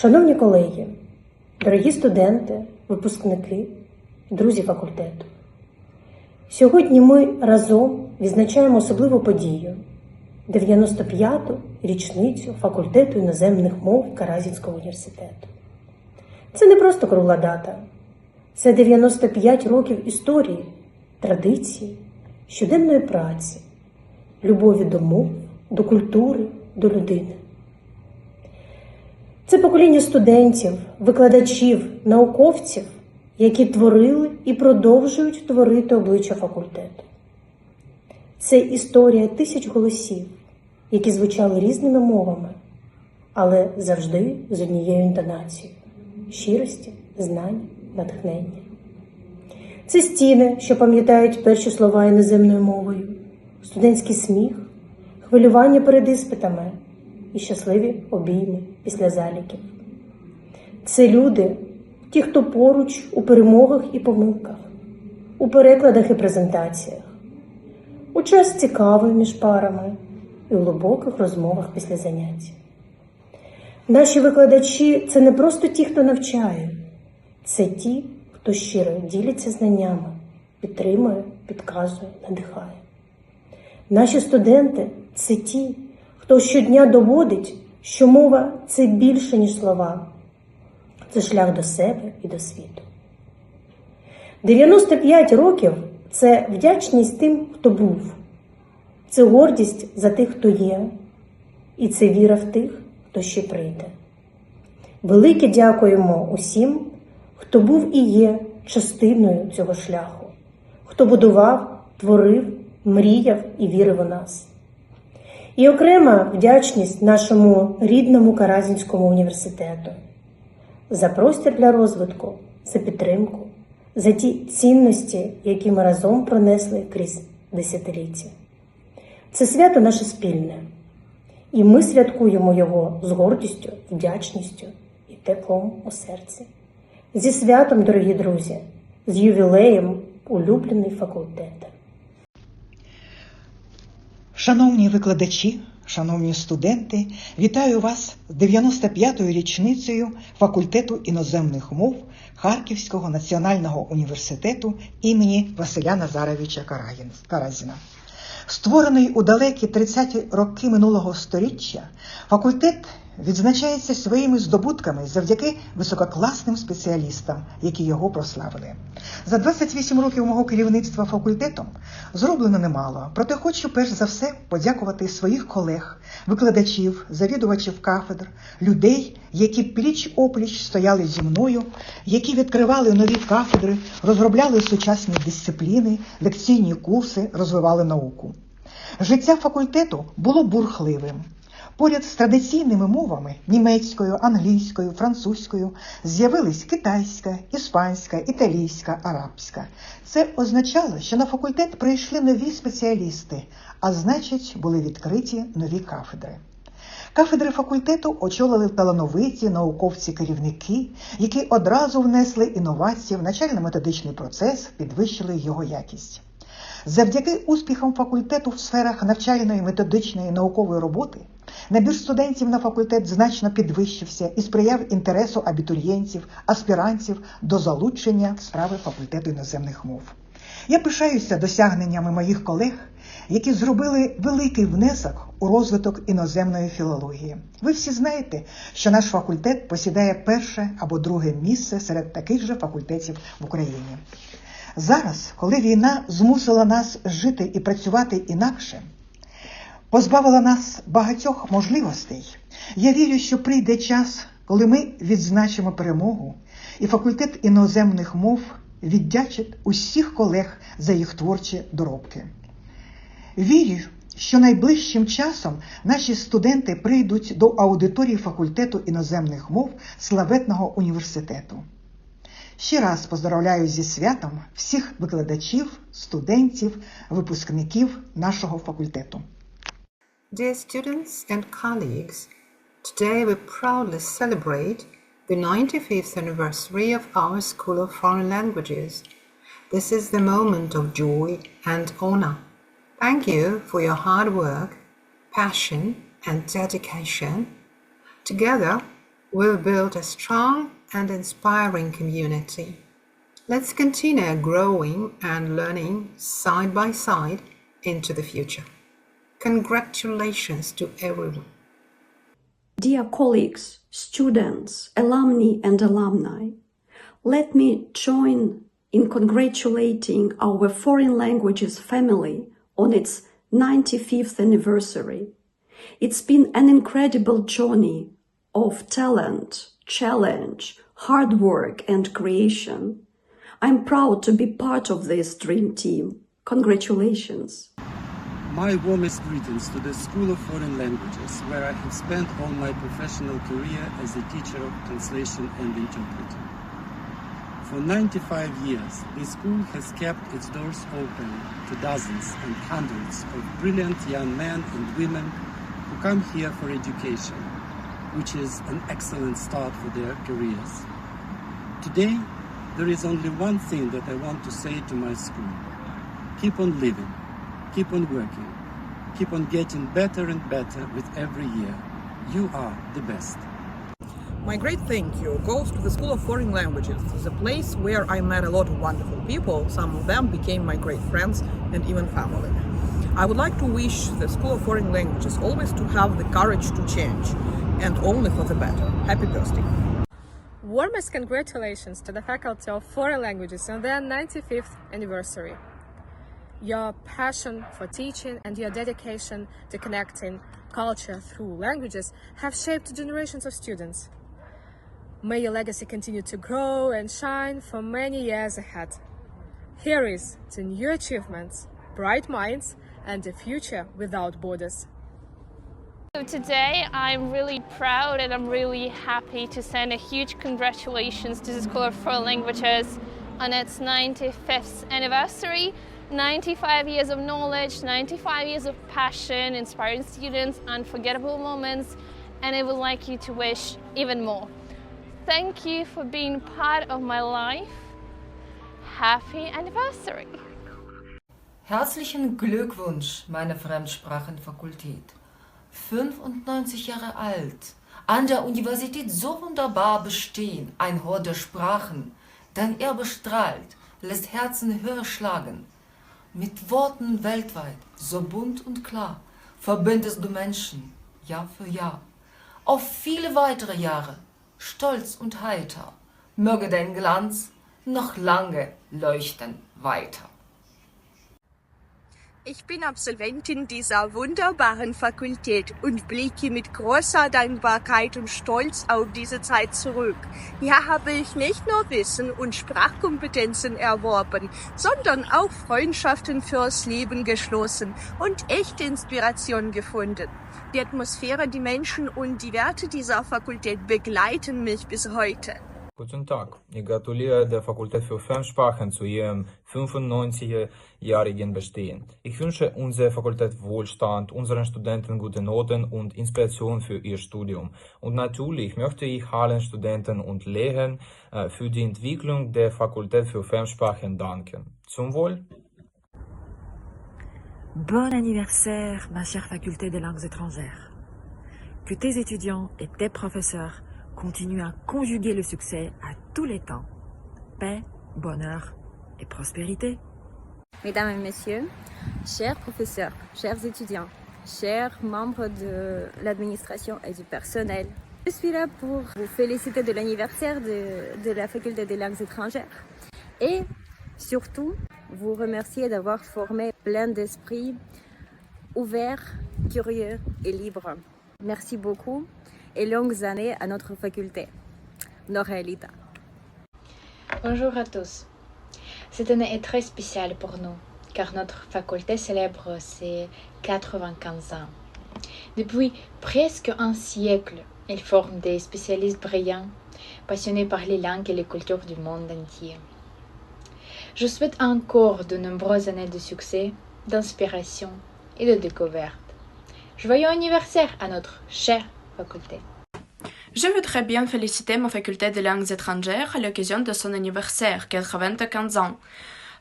Шановні колеги, дорогі студенти, випускники, друзі факультету. Сьогодні ми разом відзначаємо особливу подію 95-ту річницю факультету іноземних мов Каразінського університету. Це не просто кругла дата, це 95 років історії, традиції, щоденної праці, любові до мов, до культури, до людини. Це покоління студентів, викладачів, науковців, які творили і продовжують творити обличчя факультету. Це історія тисяч голосів, які звучали різними мовами, але завжди з однією інтонацією щирості, знань, натхнення. Це стіни, що пам'ятають перші слова іноземною мовою, студентський сміх, хвилювання перед іспитами і щасливі обійми після заліків. Це люди, ті, хто поруч у перемогах і помилках, у перекладах і презентаціях, у час цікавий між парами і у глибоких розмовах після занять. Наші викладачі це не просто ті, хто навчає, це ті, хто щиро діляться знаннями, підтримує, підказує, надихає. Наші студенти це ті, хто щодня доводить, що мова це більше, ніж слова, це шлях до себе і до світу. 95 років це вдячність тим, хто був, це гордість за тих, хто є, і це віра в тих, хто ще прийде. Велике дякуємо усім, хто був і є частиною цього шляху, хто будував, творив, мріяв і вірив у нас. І окрема вдячність нашому рідному Каразінському університету за простір для розвитку, за підтримку, за ті цінності, які ми разом пронесли крізь десятиліття. Це свято наше спільне, і ми святкуємо його з гордістю, вдячністю і теплом у серці. Зі святом, дорогі друзі, з ювілеєм улюблений факультет. Шановні викладачі, шановні студенти, вітаю вас з 95-ю річницею факультету іноземних мов Харківського національного університету імені Василя Назаровича Каразіна. Створений у далекі 30-ті роки минулого століття, факультет відзначається своїми здобутками завдяки висококласним спеціалістам, які його прославили. За 28 років мого керівництва факультетом зроблено немало. Проте хочу перш за все подякувати своїх колег, викладачів, завідувачів кафедр, людей, які пліч опліч стояли зі мною, які відкривали нові кафедри, розробляли сучасні дисципліни, лекційні курси, розвивали науку. Життя факультету було бурхливим. Поряд з традиційними мовами німецькою, англійською, французькою з'явились китайська, іспанська, італійська, арабська. Це означало, що на факультет прийшли нові спеціалісти, а значить, були відкриті нові кафедри. Кафедри факультету очолили талановиті науковці-керівники, які одразу внесли інновації в навчально-методичний процес, підвищили його якість. Завдяки успіхам факультету в сферах навчальної, методичної наукової роботи набір студентів на факультет значно підвищився і сприяв інтересу абітурієнтів, аспірантів до залучення в справи факультету іноземних мов. Я пишаюся досягненнями моїх колег, які зробили великий внесок у розвиток іноземної філології. Ви всі знаєте, що наш факультет посідає перше або друге місце серед таких же факультетів в Україні. Зараз, коли війна змусила нас жити і працювати інакше, позбавила нас багатьох можливостей, я вірю, що прийде час, коли ми відзначимо перемогу, і факультет іноземних мов віддячить усіх колег за їх творчі доробки. Вірю, що найближчим часом наші студенти прийдуть до аудиторії факультету іноземних мов славетного університету. Ще раз поздравляю зі святом всіх викладачів, студентів, випускників нашого факультету. Dear students and colleagues, today we proudly celebrate the 95th anniversary of our School of Foreign Languages. This is the moment of joy and honor. Thank you for your hard work, passion, and dedication. Together, we've built a strong and inspiring community. Let's continue growing and learning side by side into the future. Congratulations to everyone. Dear colleagues, students, alumni, and alumni, let me join in congratulating our foreign languages family on its 95th anniversary. It's been an incredible journey of talent, challenge, hard work, and creation. I'm proud to be part of this dream team. Congratulations. My warmest greetings to the School of Foreign Languages, where I have spent all my professional career as a teacher of translation and interpreter. For 95 years, the school has kept its doors open to dozens and hundreds of brilliant young men and women who come here for education, which is an excellent start for their careers. Today, there is only one thing that I want to say to my school. Keep on living, keep on working, keep on getting better and better with every year. You are the best. My great thank you goes to the School of Foreign Languages, the place where I met a lot of wonderful people. Some of them became my great friends and even family. I would like to wish the School of Foreign Languages always to have the courage to change and only for the better. Happy birthday. Warmest congratulations to the Faculty of Foreign Languages on their 95th anniversary. Your passion for teaching and your dedication to connecting culture through languages have shaped generations of students. May your legacy continue to grow and shine for many years ahead. Here is to new achievements, bright minds, and a future without borders. So today I'm really proud and I'm really happy to send a huge congratulations to the School of Foreign Languages on its 95th anniversary. 95 years of knowledge, 95 years of passion, inspiring students, unforgettable moments, and I would like you to wish even more. Thank you for being part of my life. Happy anniversary! Herzlichen Glückwunsch, meine Fremdsprachenfakultät. 95 Jahre alt, an der Universität so wunderbar bestehen, ein Hort der Sprachen, dein Erbe strahlt, lässt Herzen höher schlagen. Mit Worten weltweit, so bunt und klar, verbindest du Menschen, Jahr für Jahr. Auf viele weitere Jahre, stolz und heiter, möge dein Glanz noch lange leuchten weiter. Ich bin Absolventin dieser wunderbaren Fakultät und blicke mit großer Dankbarkeit und Stolz auf diese Zeit zurück. Hier habe ich nicht nur Wissen und Sprachkompetenzen erworben, sondern auch Freundschaften fürs Leben geschlossen und echte Inspiration gefunden. Die Atmosphäre, die Menschen und die Werte dieser Fakultät begleiten mich bis heute. Guten Tag, ich gratuliere der Fakultät für Fremdsprachen zu ihrem 95-jährigen Bestehen. Ich wünsche unserer Fakultät Wohlstand, unseren Studenten gute Noten und Inspiration für ihr Studium. Und natürlich möchte ich allen Studenten und Lehrern äh, für die Entwicklung der Fakultät für Fremdsprachen danken. Zum Wohl! Bon anniversaire, ma chère faculté des langues étrangères. Que tes étudiants et tes professeurs continuent à conjuguer le succès à tous les temps. Paix, bonheur et prospérité. Mesdames et messieurs, chers professeurs, chers étudiants, chers membres de l'administration et du personnel, je suis là pour vous féliciter de l'anniversaire de, de la faculté des langues étrangères et surtout vous remercier d'avoir formé plein d'esprits ouverts, curieux et libres. Merci beaucoup et longues années à notre faculté. Noraelita. Bonjour à tous. Cette année est très spéciale pour nous, car notre faculté célèbre ses 95 ans. Depuis presque un siècle, elle forme des spécialistes brillants, passionnés par les langues et les cultures du monde entier. Je souhaite encore de nombreuses années de succès, d'inspiration et de découverte. Joyeux anniversaire à notre chère Je voudrais bien féliciter ma faculté de langues étrangères à l'occasion de son anniversaire, 95 ans.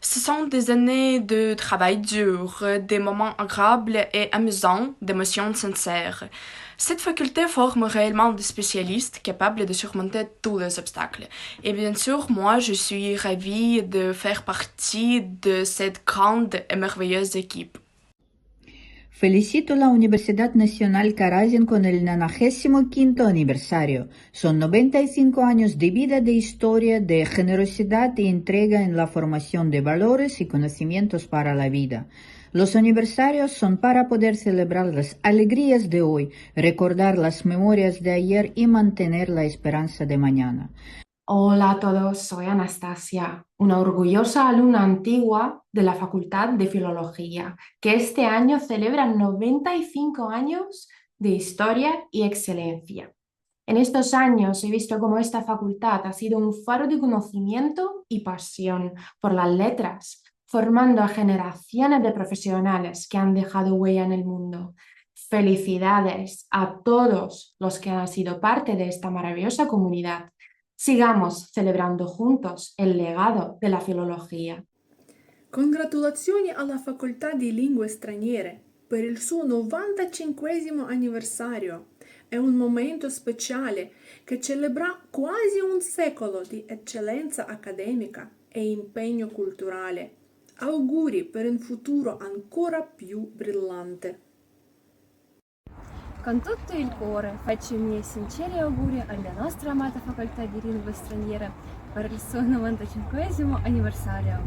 Ce sont des années de travail dur, des moments agréables et amusants, d'émotions sincères. Cette faculté forme réellement des spécialistes capables de surmonter tous les obstacles. Et bien sûr, moi, je suis ravie de faire partie de cette grande et merveilleuse équipe. Felicito la Universidad Nacional Carazín con el 95 aniversario. Son 95 años de vida, de historia, de generosidad y entrega en la formación de valores y conocimientos para la vida. Los aniversarios son para poder celebrar las alegrías de hoy, recordar las memorias de ayer y mantener la esperanza de mañana. Hola a todos, soy Anastasia, una orgullosa alumna antigua de la Facultad de Filología, que este año celebra 95 años de historia y excelencia. En estos años he visto cómo esta facultad ha sido un faro de conocimiento y pasión por las letras, formando a generaciones de profesionales que han dejado huella en el mundo. Felicidades a todos los que han sido parte de esta maravillosa comunidad. Sigamos celebrando juntos il legado della filologia. Congratulazioni alla Facoltà di Lingue Straniere per il suo 95 anniversario. È un momento speciale che celebra quasi un secolo di eccellenza accademica e impegno culturale. Auguri per un futuro ancora più brillante. Con tutto il cuore faccio i miei sinceri auguri alla nostra amata facoltà di lingue straniere per il suo 95 anniversario.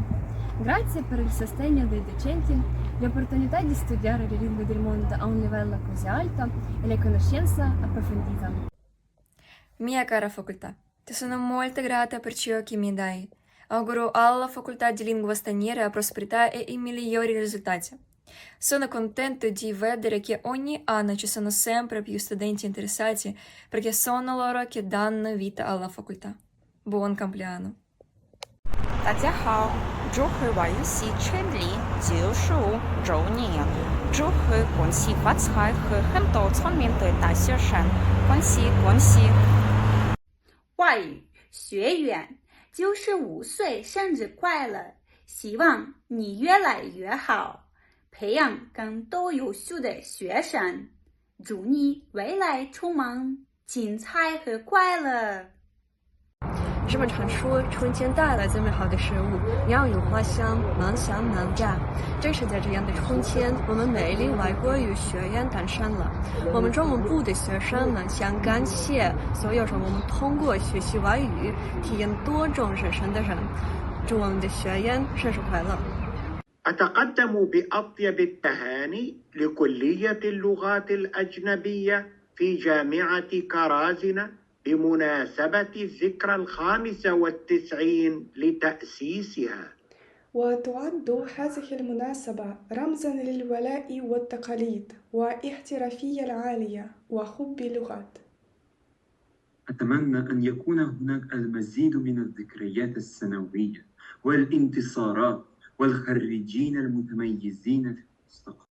Grazie per il sostegno dei docenti, l'opportunità di studiare le lingue del mondo a un livello così alto e la conoscenza approfondita. Mia cara facoltà, ti sono molto grata per ciò che mi dai. Auguro alla facoltà di lingua straniera prosperità e i migliori risultati. Sono contento di vedere che ogni anno ci sono sempre più studenti interessati perché sono loro che danno vita alla facoltà. Buon compleanno! 大家好，祝贺外语系成立九十五周年，祝贺恭喜发财和很多聪明的大学生，恭喜恭喜！外语学院九十五岁生日快乐！希望你越来越好。 培养更多优秀的学生，祝你未来充满精彩和快乐。日本传说春天带来最美好的食物，鸟语花香，满香满芽。正是在这样的春天，我们美丽外国语学院诞生了。我们中文部的学生们想感谢所有让我们通过学习外语体验多种人生的人。祝我们的学员生日快乐！أتقدم بأطيب التهاني لكلية اللغات الأجنبية في جامعة كرازنا بمناسبة الذكرى الخامسة والتسعين لتأسيسها. وتعد هذه المناسبة رمزا للولاء والتقاليد واحترافية العالية وحب اللغات. أتمنى أن يكون هناك المزيد من الذكريات السنوية والانتصارات والخريجين المتميزين في المستقبل.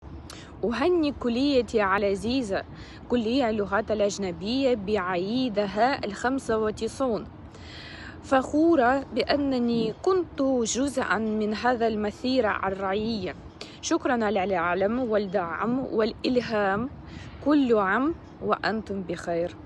أهني كليتي العزيزة كلية اللغات الأجنبية بعيدها الخمسة وتسعون. فخورة بأنني كنت جزءا من هذا المسيرة الرعية. شكرا على العلم والدعم والإلهام. كل عام وأنتم بخير.